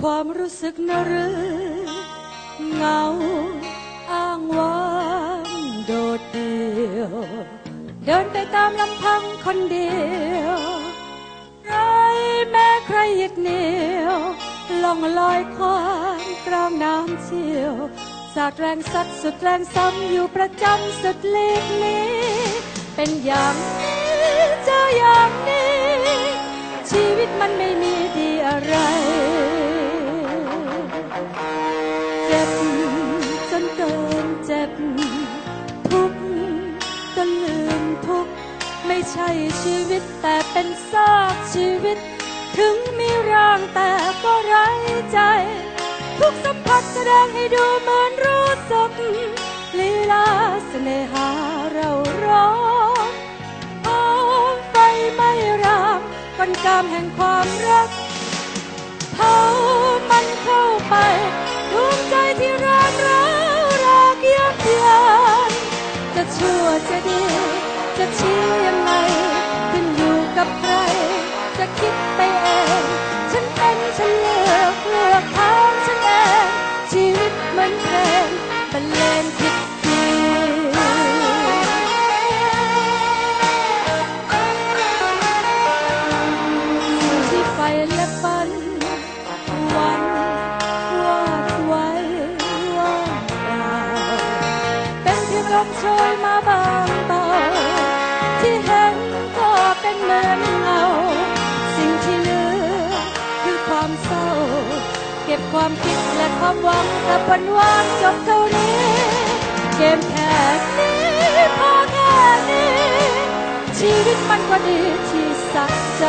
ความรู้สึกนรือเงาอ้างว้างโดดเดี่ยว เดินไปตามลำพังคนเดียวไรแม้ใครยึดเหนียวล่องลอยควานกลางน้ำเชี่ยว สาดแรงสัดสุดแรงซ้ำอยู่ประจำสุดเล็กนี้ เป็นอย่างนี้เจออย่างนี้ ชีวิตมันไม่มีดีอะไร ใช่ชีวิตแต่เป็นซากชีวิต ถึงมีร่างแต่ก็ไร้ใจ ทุกสัมผัสแสดงให้ดูเหมือนรู้สึกลีลาเสน่หาเราร้องโอ้ไฟไม่รามกลกามแห่งความรักเผามันเข้าไปดวงใจที่ร้อนร้าวรากยับยันจะชั่วจะดีจะชี้ยัง มโชยมาบางเบาที่เห็นก็เป็นเหมือนเงา สิ่งที่เหลือคือความเศร้า เก็บความคิดและความหวังกับวันวานจบเท่านี้ เกมแค่นี้พอแค่นี้ ชีวิตมันก็ดีที่สักใจ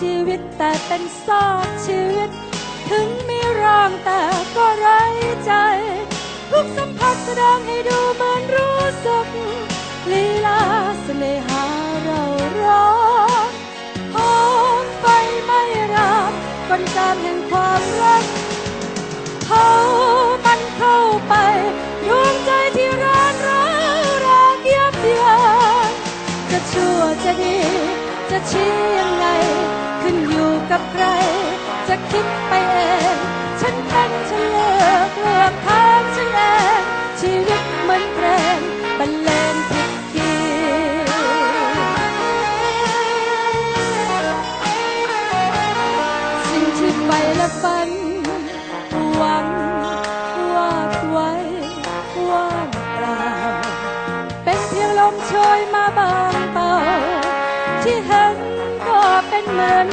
ชีวิตแต่เป็นซากชีวิต ถึงมีร่างแต่ก็ไร้ใจทุกสัมผัสแสดงให้ดูเหมือนรู้สึกลีลาเสน่หาเราร้องหอมไฟไม่รามกลกามแห่งความรักเผามันเข้าไปดวงใจที่ร้อนร้าวรากยับยันจะชั่วจะดี จะชี้ยังไง กับใคร จะคิดไปเอง ฉันเป็นฉันเลือกเลือกทางฉันเองชีวิตเหมือนเพลงบรรเลงผิดคีสิ่งที่ไปและฝันหวังวาดไว้ว่างเปล่าเป็นเพียงลมโชยมาบางเบาที่เห็นก็เป็นเหมือน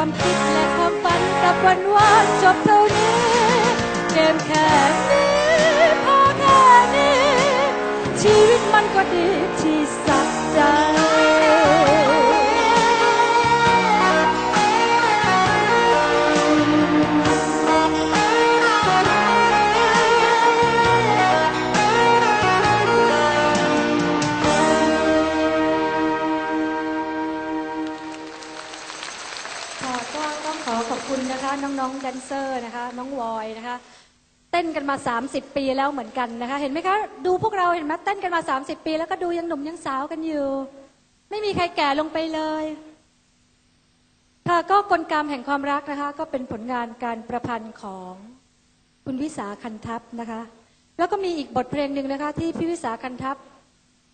ความคิดและความฝันกับวันวานจบเท่านี้ เกมแค่นี้พอแค่นี้ ชีวิตมันก็ดีที่สักใจ นะคะน้องๆแดนเซอร์นะคะ น้องวอยนะคะ เต้นกันมา 30 ปีแล้วเหมือนกันนะคะ เห็นไหมคะ ดูพวกเราเห็นไหมเต้นกันมา 30 ปี แล้วก็ดูยังหนุ่มยังสาวกันอยู่ ไม่มีใครแก่ลงไปเลยค่ะก็กลกรรมแห่งความรักนะคะ ก็เป็นผลงานการประพันธ์ของคุณวิสาคันทัพนะคะ แล้วก็มีอีกบทเพลงหนึ่งนะคะ ที่พี่วิสาคันทัพ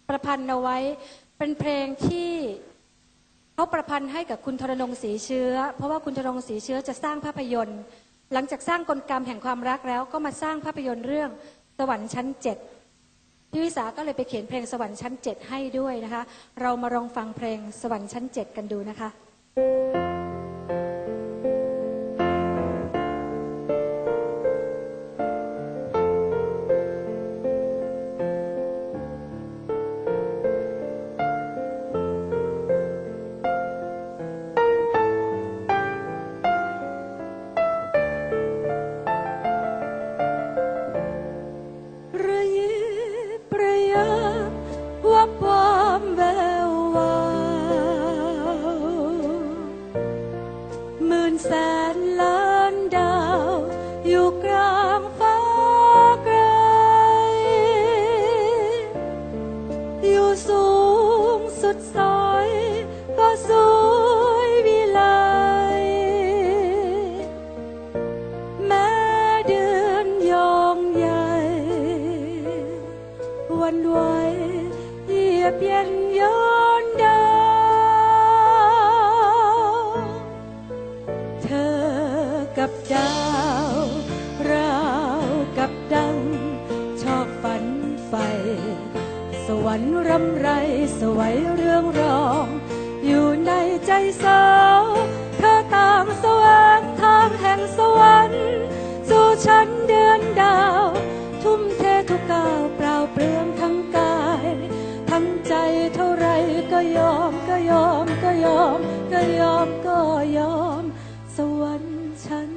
ประพันธ์เอาไว้เป็นเพลงที่ เขาประพันธ์ให้กับคุณธรนงศรีเชื้อ เพราะว่าคุณธรนงศรีเชื้อจะสร้างภาพยนตร์ หลังจากสร้างกลกรรมแห่งความรักแล้ว ก็มาสร้างภาพยนตร์เรื่องสวรรค์ชั้นเจ็ดพี่วิสาก็เลยไปเขียนเพลงสวรรค์ชั้นเจ็ดให้ด้วยนะคะ เรามาลองฟังเพลงสวรรค์ชั้นเจ็ดกันดูนะคะ มื่น สวรรค์รำไรสวยเรื่องรอง อยู่ในใจสาวเธอตามสวงทางแห่งสวรรค์สู่ฉันเดือนดาว ทุ่มเททุกก้าวเปล่าเปลืองทั้งกาย ทั้งใจเท่าไรก็ยอมก็ยอมก็ยอม ก็ยอมก็ยอม สวรรค์ฉัน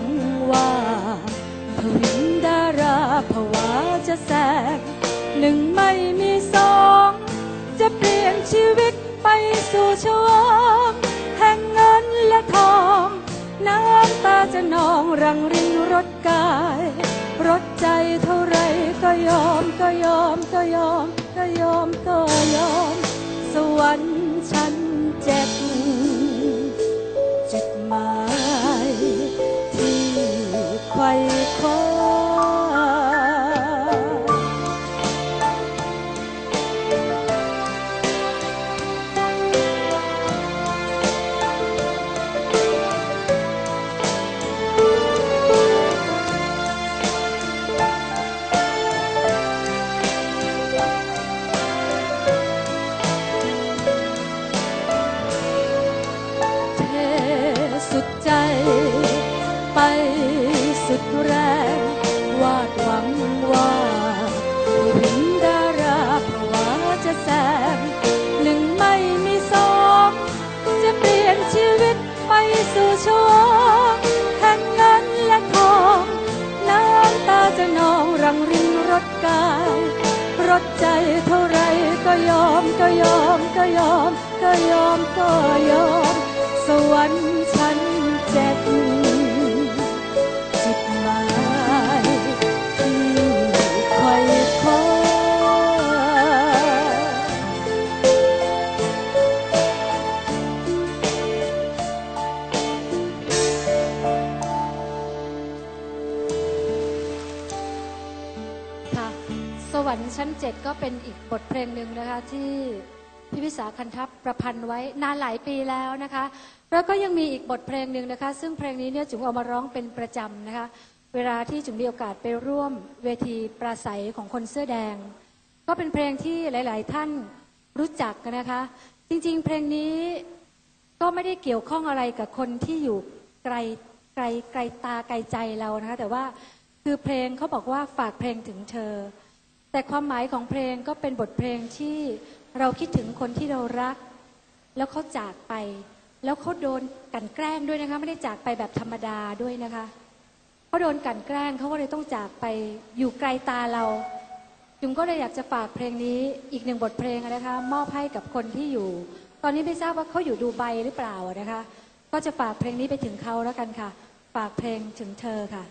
งว่าพวินดาราภวาจะแสงหนึ่งไม่มีสองจะเปลี่ยนชีวิตไปสู่ชวงแห่งเงินและทอง น้ำตาจะนองรังรินรถกาย รถใจเท่าไรก็ยอมก็ยอมก็ยอมก็ยอมก็ยอม สวรรค์ เป็นอีกบทเพลงหนึ่งนะคะที่พี่พิสาคันทัพประพันธ์ไว้นานหลายปีแล้วนะคะ แล้วก็ยังมีอีกบทเพลงหนึ่งนะคะ ซึ่งเพลงนี้เนี่ยจุ๋มเอามาร้องเป็นประจำนะคะ เวลาที่จุ๋มมีโอกาสไปร่วมเวทีปราศัยของคนเสื้อแดง ก็เป็นเพลงที่หลาย ๆ ท่านรู้จักกันนะคะ จริง ๆ เพลงนี้ก็ไม่ได้เกี่ยวข้องอะไรกับคนที่อยู่ไกลไกลไกลตาไกลใจเรานะคะ แต่ว่าคือเพลงเขาบอกว่าฝากเพลงถึงเธอ แต่ความหมายของเพลงก็เป็นบทเพลงที่เราคิดถึงคนที่เรารัก แล้วเขาจากไป แล้วเขาโดนกันแกล้งด้วยนะคะ ไม่ได้จากไปแบบธรรมดาด้วยนะคะเขาโดนกันแกล้งเขาก็เลยต้องจากไปอยู่ไกลตาเราจุมก็เลยอยากจะฝากเพลงนี้อีกหนึ่งบทเพลงนะคะ มอบให้กับคนที่อยู่ ตอนนี้ไม่ทราบว่าเขาอยู่ดูไบหรือเปล่านะคะ ก็จะฝากเพลงนี้ไปถึงเขาแล้วกันค่ะ ฝากเพลงถึงเธอค่ะ